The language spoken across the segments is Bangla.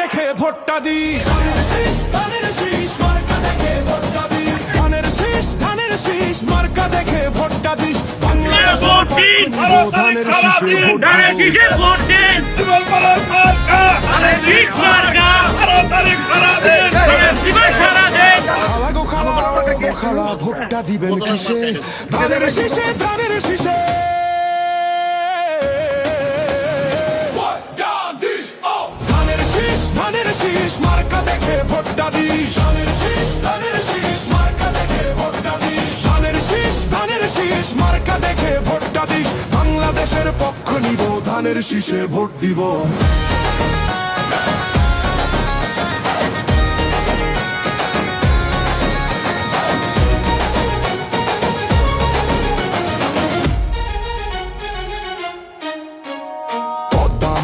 দেখে ভোটটা দিস ধানের শীষ ধানের শীষ মার্কা দেখে ভোটটা দিস ধানের শীষ ধানের শীষ মার্কা দেখে ভোটটা দিস। ধানের শীষে ধানের। শীষে ভোট দিন। ধানের শীষ মার্কা। ধানের শীষে সারা দেন। খালা ভোটটা দিবেন কিসে? ধানের শীষে ধানের শীষে। শীষ, মার্কা দেখে ভোটটা দিস। ধানের শীষ ধানের শীষ, মার্কা দেখে ভোটটা দিস। ধানের ধানের শীষ, মার্কা দেখে ভোটটা বাংলাদেশের পক্ষ নিব, ধানের শীষে ভোট দিব।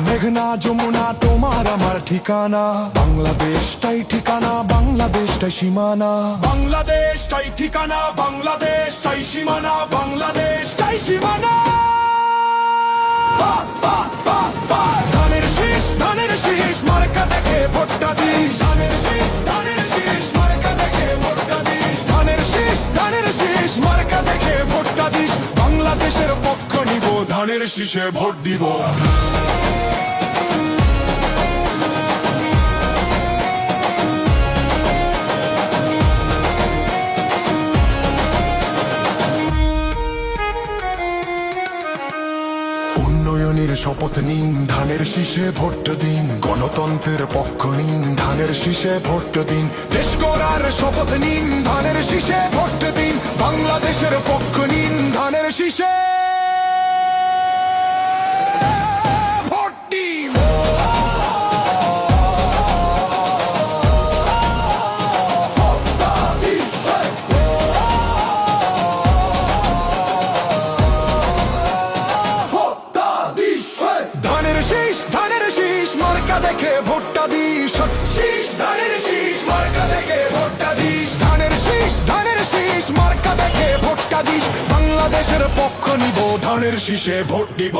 মেঘনা যমুনা তোমার আমার ঠিকানা। বাংলাদেশটাই ঠিকানা, বাংলাদেশটাই সীমানা। বাংলাদেশটাই ঠিকানা, বাংলাদেশটাই সীমানা বাংলাদেশটাই সীমানা। ধানের শীষে ভোট দিব। উন্নয়নের শপথ নিন, ধানের শীষে ভোট দিন, গণতন্ত্রের পক্ষ নিন, ধানের শীষে ভোট দিন, দেশ গড়ার শপথ নিন, ধানের শীষে ভোট দিন, বাংলাদেশের পক্ষ নিন, ধানের শীষে বাংলাদেশের পক্ষ নিব ধানের শীষে ভোট দিব